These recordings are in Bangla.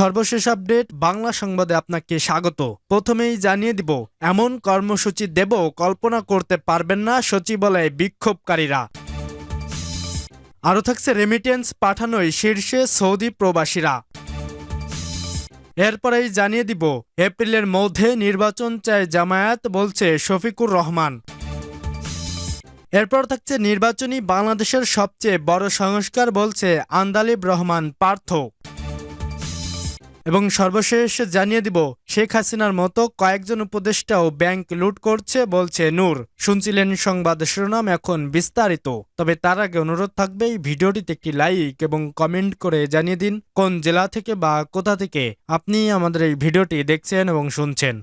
সর্বশেষ আপডেট, বাংলা সংবাদে আপনাকে স্বাগত। প্রথমেই জানিয়ে দিব, এমন কর্মসূচি দেব কল্পনা করতে পারবেন না সচিবালয়ে বিক্ষোভকারীরা। আরও থাকছে রেমিটেন্স পাঠানোই শীর্ষে সৌদি প্রবাসীরা। এরপরেই জানিয়ে দিব, এপ্রিলের মধ্যে নির্বাচন চায় জামায়াত, বলছে শফিকুর রহমান। এরপর থাকছে নির্বাচনী বাংলাদেশের সবচেয়ে বড় সংস্কার, বলছে আন্দালিব রহমান পার্থ। এবং সর্বশেষ জানিয়ে দিব, শেখ হাসিনার মতো কয়েকজন উপদেষ্টাও ব্যাংক লুট করছে বলছে নূর। শুনছিলেন সংবাদ শিরোনাম এখন বিস্তারিত। তবে তার আগে অনুরোধ থাকবে, এই ভিডিওটিতে একটি লাইক এবং কমেন্ট করে জানিয়ে দিন কোন জেলা থেকে বা কোথা থেকে আপনি আমাদের এই ভিডিওটি দেখছেন এবং শুনছেন।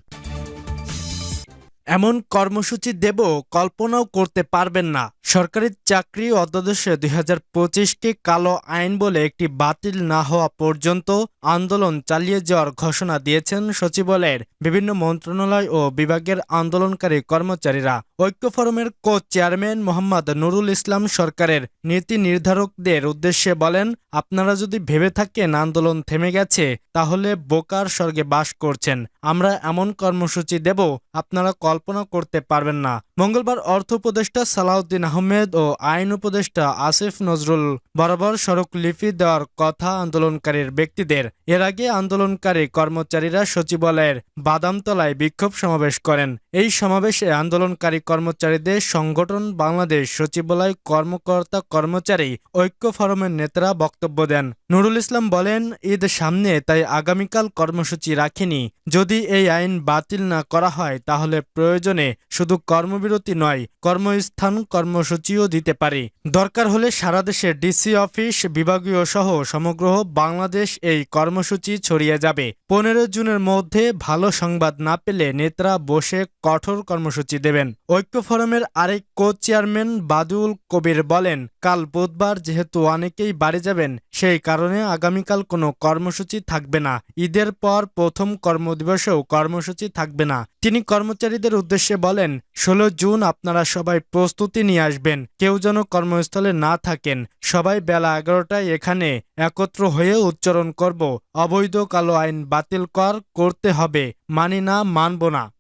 এমন কর্মসূচি দেব কল্পনাও করতে পারবেন না। সরকারি চাকরি অধ্যাদেশে দুই হাজার পঁচিশকে কালো আইন বলে একটি বাতিল না হওয়া পর্যন্ত আন্দোলন চালিয়ে যাওয়ার ঘোষণা দিয়েছেন সচিবালয়ের বিভিন্ন মন্ত্রণালয় ও বিভাগের আন্দোলনকারী কর্মচারীরা। ঐক্য ফোরামের কো চেয়ারম্যান মোহাম্মদ নুরুল ইসলাম সরকারের নীতি নির্ধারকদের উদ্দেশ্যে বলেন, আপনারা যদি ভেবে থাকেন আন্দোলন থেমে গেছে, তাহলে বোকার স্বর্গে বাস করছেন। আমরা এমন কর্মসূচি দেব, আপনারা কল্পনা করতে পারবেন না। মঙ্গলবার অর্থ উপদেষ্টা সালাউদ্দিন আহমেদ ও আইন উপদেষ্টা আসিফ নজরুল বরাবর সড়ক লিপি দেওয়ার কথা আন্দোলনকারীর ব্যক্তিদের এর আগে আন্দোলনকারী কর্মচারীরা সচিবালয়ের বাদামতলায় বিক্ষোভ সমাবেশ করেন। এই সমাবেশে আন্দোলনকারী কর্মচারীদের সংগঠন বাংলাদেশ সচিবালয় কর্মকর্তা কর্মচারী ঐক্য ফোরামের নেতারা বক্তব্য দেন। নুরুল ইসলাম বলেন, ঈদ সামনে, তাই আগামীকাল কর্মসূচি রাখেনি। যদি এই আইন বাতিল না করা হয়, তাহলে প্রয়োজনে শুধু কর্মবিরতি নয়, কর্মস্থান, কর্মসূচিও দিতে পারি। দরকার হলে সারা দেশে ডিসি অফিস, বিভাগীয় সহ সমগ্র বাংলাদেশ এই কর্মসূচি ছড়িয়ে যাবে। পনেরো জুনের মধ্যে ভালো সংবাদ না পেলে নেতারা বসে কঠোর কর্মসূচি দেবেন। ঐক্য ফোরামের আরেক কো চেয়ারম্যান বাদুল কবির বলেন, কাল বুধবার যেহেতু অনেকেই বাড়ি যাবেন, সেই আগামীকাল কোনো কর্মসূচি থাকবে না। ঈদের পর প্রথম কর্মদিবসেও কর্মসূচি থাকবে না। তিনি কর্মচারীদের উদ্দেশ্যে বলেন, ষোলো জুন আপনারা সবাই প্রস্তুতি নিয়ে আসবেন। কেউ যেন কর্মস্থলে না থাকেন। সবাই বেলা এগারোটায় এখানে একত্র হয়ে উচ্চারণ করব। অবৈধ কালো আইন বাতিল কর, করতে হবে। মানি না, মানব না।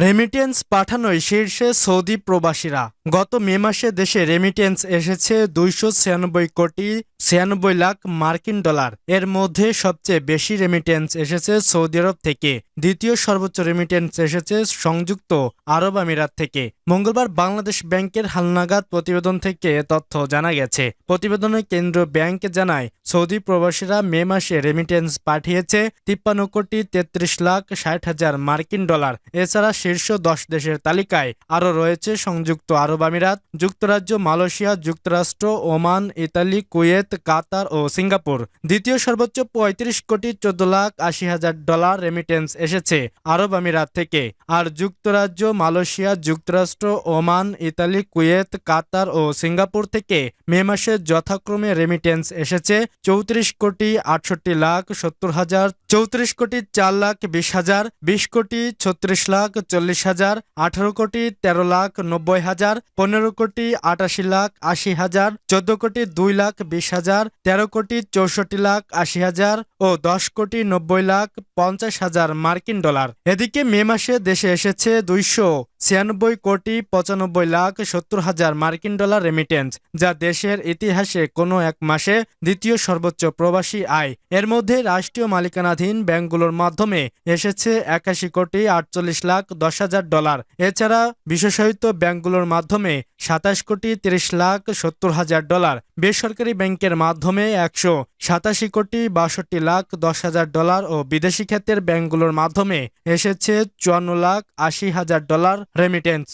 রেমিটেন্স পাঠানোয় শীর্ষে সৌদি প্রবাসীরা। গত মে মাসে দেশে রেমিটেন্স এসেছে দুইশো ছিয়ানব্বই কোটি ছিয়ানব্বই লাখ মার্কিন ডলার। এর মধ্যে সবচেয়ে বেশি রেমিটেন্স এসেছে সৌদি আরব থেকে। দ্বিতীয় সর্বোচ্চ রেমিটেন্স এসেছে সংযুক্ত আরব আমিরাত থেকে। মঙ্গলবার বাংলাদেশ ব্যাংকের হালনাগাদ প্রতিবেদন থেকে তথ্য জানা গেছে। প্রতিবেদনে কেন্দ্রীয় ব্যাংক জানায়, সৌদি প্রবাসীরা মে মাসে রেমিটেন্স পাঠিয়েছে তিপ্পান্ন কোটি তেত্রিশ লাখ ষাট হাজার মার্কিন ডলার। এছাড়া শীর্ষ দশ দেশের তালিকায় আরও রয়েছে সংযুক্ত আরব আমিরাত, যুক্তরাজ্য, মালয়েশিয়া, যুক্তরাষ্ট্র, ওমান, ইতালি, কুয়েত কাতার ও সিঙ্গাপুর। দ্বিতীয় সর্বোচ্চ পঁয়ত্রিশ কোটি চোদ্দ লাখ আশি হাজার ডলার রেমিটেন্স এসেছে আরব আমিরাত থেকে। আর যুক্তরাজ্য, মালয়েশিয়া, যুক্তরাষ্ট্র, ওমান, ইতালি, কুয়েত, কাতার ও সিঙ্গাপুর থেকে মে মাসে যথাক্রমে রেমিটেন্স এসেছে চৌত্রিশ কোটি আটষট্টি লাখ সত্তর হাজার, চৌত্রিশ কোটি চার লাখ বিশ হাজার, বিশ কোটি ছত্রিশ লাখ চল্লিশ হাজার, আঠারো কোটি তেরো লাখ নব্বই হাজার, পনেরো কোটি আটাশি লাখ আশি হাজার, চোদ্দ কোটি দুই লাখ বিশ হাজার তেরো কোটি চৌষট্টি লাখ আশি হাজার ও দশ কোটি নব্বই লাখ পঞ্চাশ হাজার মার্কিন ডলার। এদিকে মে মাসে দেশে এসেছে দুইশো ছিয়ানব্বই কোটি পঁচানব্বই লাখ সত্তর হাজার মার্কিন ডলার রেমিটেন্স যা দেশের ইতিহাসে কোনো এক মাসে দ্বিতীয় সর্বোচ্চ প্রবাসী আয়। এর মধ্যে রাষ্ট্রীয় মালিকানাধীন ব্যাংকগুলোর মাধ্যমে এসেছে একাশি কোটি আটচল্লিশ লাখ দশ হাজার ডলার। এছাড়া বিশেষায়িত ব্যাংকগুলোর মাধ্যমে সাতাশ কোটি তিরিশ লাখ সত্তর হাজার ডলার। বেসরকারি ব্যাংকের মাধ্যমে একশো সাতাশি কোটি বাষট্টি লাখ দশ হাজার ডলার ও বিদেশি ক্ষেত্রের ব্যাংকগুলোর মাধ্যমে এসেছে চুয়ান্ন লাখ আশি হাজার ডলার রেমিটেন্স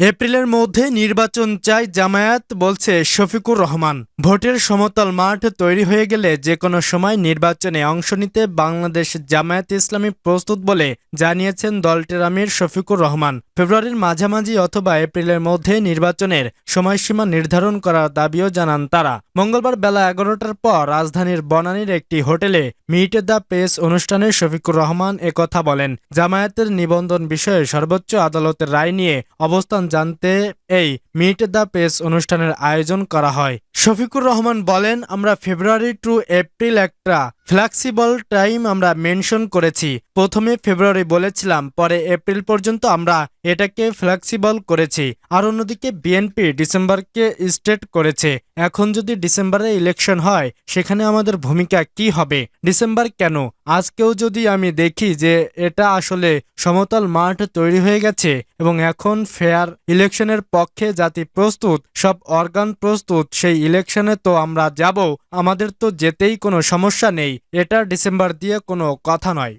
এপ্রিলের মধ্যে নির্বাচন চাই জামায়াত, বলছে শফিকুর রহমান। ভোটের সমতল মাঠ তৈরি হয়ে গেলে যে কোনো সময় নির্বাচনে অংশ নিতে বাংলাদেশ জামায়াত ইসলামী প্রস্তুত বলে জানিয়েছেন দলটির আমির শফিকুর রহমান। ফেব্রুয়ারির মাঝামাঝি অথবা এপ্রিলের মধ্যে নির্বাচনের সময়সীমা নির্ধারণ করার দাবিও জানান তারা। মঙ্গলবার বেলা এগারোটার পর রাজধানীর বনানীর একটি হোটেলে মিট দ্য প্রেস অনুষ্ঠানে শফিকুর রহমান একথা বলেন। জামায়াতের নিবন্ধন বিষয়ে সর্বোচ্চ আদালতের রায় নিয়ে অবস্থান जानते এই মিট দ্য পেস অনুষ্ঠানের আয়োজন করা হয়। শফিকুর রহমান বলেন, আমরা ফেব্রুয়ারি টু এপ্রিল একটা ফ্লেক্সিবল টাইম আমরা মেনশন করেছি। প্রথমে ফেব্রুয়ারি বলেছিলাম, পরে এপ্রিল পর্যন্ত আমরা এটাকে ফ্লেক্সিবল করেছি। আর অন্যদিকে বিএনপি ডিসেম্বরকে স্টেট করেছে। এখন যদি ডিসেম্বরে ইলেকশন হয়, সেখানে আমাদের ভূমিকা কি হবে? ডিসেম্বর কেন? আজকেও যদি আমি দেখি যে এটা আসলে সমতল মাঠ তৈরি হয়ে গেছে এবং এখন ফেয়ার ইলেকশনের পক্ষে জাতি প্রস্তুত, সব অর্গান প্রস্তুত, সেই ইলেকশনে তো আমরা যাব, আমাদের তো যেতেই কোনো সমস্যা নেই, এটা ডিসেম্বর দিয়ে কোনো কথা নয়।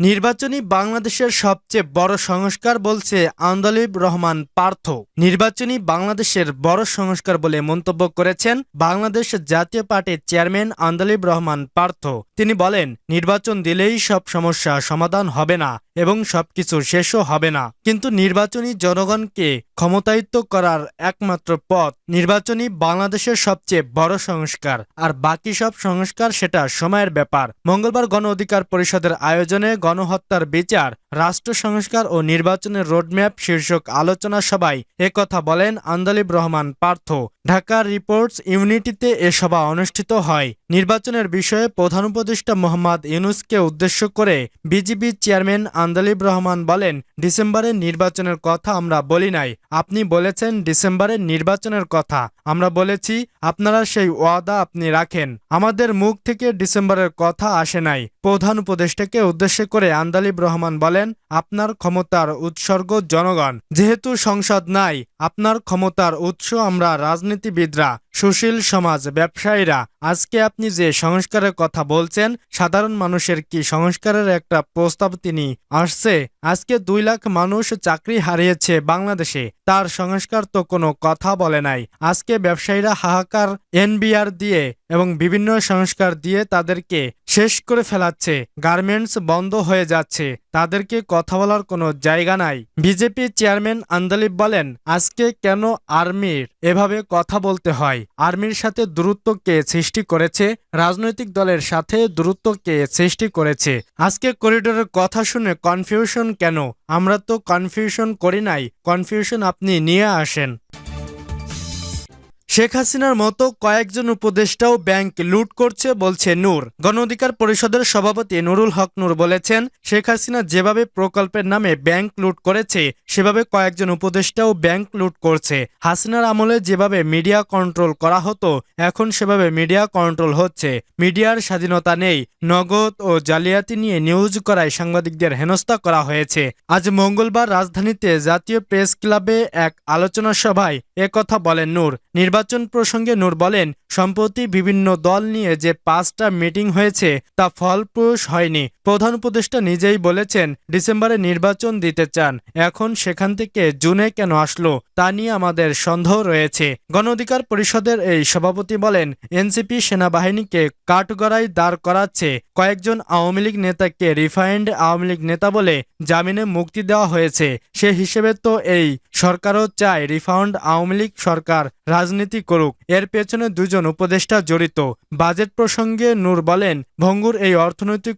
নির্বাচনী বাংলাদেশের সবচেয়ে বড় সংস্কার বলছে আন্দলিব রহমান পার্থ। নির্বাচনী বাংলাদেশের বড় সংস্কার বলে মন্তব্য করেছেন বাংলাদেশ জাতীয় পার্টির চেয়ারম্যান আন্দলিব রহমান পার্থ। তিনি বলেন, নির্বাচন দিলেই সব সমস্যা সমাধান হবে না এবং সবকিছু শেষও হবে না। কিন্তু নির্বাচনী জনগণকে ক্ষমতায়িত্ব করার একমাত্র পথ নির্বাচনী বাংলাদেশের সবচেয়ে বড় সংস্কার। আর বাকি সব সংস্কার সেটা সময়ের ব্যাপার। মঙ্গলবার গণ অধিকার পরিষদের আয়োজনে গণহত্যার বিচার, রাষ্ট্র সংস্কার ও নির্বাচনের রোডম্যাপ শীর্ষক আলোচনা সভায় একথা বলেন আন্দালিব রহমান পার্থ। ঢাকার রিপোর্টস ইউনিটিতে এ সভা অনুষ্ঠিত হয়। নির্বাচনের বিষয়ে প্রধান উপদেষ্টা মোহাম্মদ ইউনুসকে উদ্দেশ্য করে বিজিবি চেয়ারম্যান আন্দালিব রহমান বলেন, ডিসেম্বরের নির্বাচনের কথা আমরা বলি নাই। আপনি বলেছেন ডিসেম্বরের নির্বাচনের কথা। আমরা বলেছি, আপনারা সেই ওয়াদা আপনি রাখেন। আমাদের মুখ থেকে ডিসেম্বরের কথা আসে নাই। প্রধান উপদেষ্টাকে উদ্দেশ্য করে আন্দালিব রহমান বলেন, আপনার ক্ষমতার উৎসর্গ জনগণ। যেহেতু সংসদ নাই, আপনার ক্ষমতার উৎস আমরা রাজনীতিবিদরা, সুশীল সমাজ ব্যবসায়ীরা। আজকে আপনি যে সংস্কারের কথা বলছেন, সাধারণ মানুষের কি সংস্কারের একটা প্রস্তাব তিনি আসছে? আজকে দুই লাখ মানুষ চাকরি হারিয়েছে বাংলাদেশে, তার সংস্কার তো কোনো কথা বলে নাই। আজকে ব্যবসায়ীরা হাহাকার, এনবিআর দিয়ে এবং বিভিন্ন সংস্কার দিয়ে তাদেরকে শেষ করে ফেলাচ্ছে। গার্মেন্টস বন্ধ হয়ে যাচ্ছে। তাদেরকে কথা বলার কোনো জায়গা নাই। বিজেপি চেয়ারম্যান আন্দালিব বলেন, আজকে কেন আর্মির? এভাবে কথা বলতে হয়। আর্মির সাথে দূরত্ব কে সৃষ্টি করেছে, রাজনৈতিক দলের সাথে দূরত্ব কে সৃষ্টি করেছে। আজকে করিডোরের কথা শুনে কনফিউশন কেন? আমরা তো কনফিউশন করি নাই। কনফিউশন আপনি নিয়ে আসেন। শেখ হাসিনার মতো কয়েকজন উপদেষ্টাও ব্যাংক লুট করছে, বলছে নূর। গণ অধিকার পরিষদের সভাপতি নুরুল হক নূর বলেছেন, শেখ হাসিনা যেভাবে প্রকল্পের নামে ব্যাংক লুট করেছে, সেভাবে কয়েকজন উপদেষ্টাও ব্যাংক লুট করছে। হাসিনার আমলে যেভাবে মিডিয়া কন্ট্রোল করা হতো, এখন সেভাবে মিডিয়া কন্ট্রোল হচ্ছে। মিডিয়ার স্বাধীনতা নেই, নগদ ও জালিয়াতি নিয়ে নিউজ করায় সাংবাদিকদের হেনস্থা করা হয়েছে। আজ মঙ্গলবার রাজধানীতে জাতীয় প্রেস ক্লাবে এক আলোচনা সভায় একথা বলেন নূর। নির্বাচন প্রসঙ্গে নূর বলেন সম্প্রতি বিভিন্ন দল নিয়ে যে পাঁচটা মিটিং হয়েছে তা ফলপ্রসূ হয়নি। প্রধান উপদেষ্টা নিজেই বলেছেন, ডিসেম্বরে নির্বাচন দিতে চান। এখন সেখান থেকে জুনে কেন আসলো, তা নিয়ে আমাদের সন্দেহ রয়েছে। গণ অধিকার পরিষদের এই সভাপতি বলেন, এনসিপি সেনাবাহিনীকে কাঠগড়ায় দাঁড় করাচ্ছে। কয়েকজন আওয়ামী লীগ নেতাকে রিফাইন্ড আওয়ামী লীগ নেতা বলে জামিনে মুক্তি দেওয়া হয়েছে। সে হিসেবে তো এই সরকারও চায় রিফাউন্ড আওয়ামী লীগ সরকার রাজনীতি করুক। এর পেছনে দুজন উপদেষ্টা জড়িত। বাজেট প্রসঙ্গে নূর বলেন, ভঙ্গুর এই অর্থনৈতিক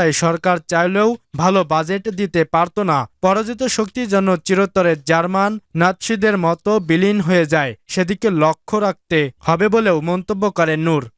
অবস্থায় সরকার চাইলেও ভালো বাজেট দিতে পারত না। পরাজিত শক্তি যেন চিরতরে জার্মান নাৎসিদের মতো বিলীন হয়ে যায়। সেদিকে লক্ষ্য রাখতে হবে বলেও মন্তব্য করেন নূর।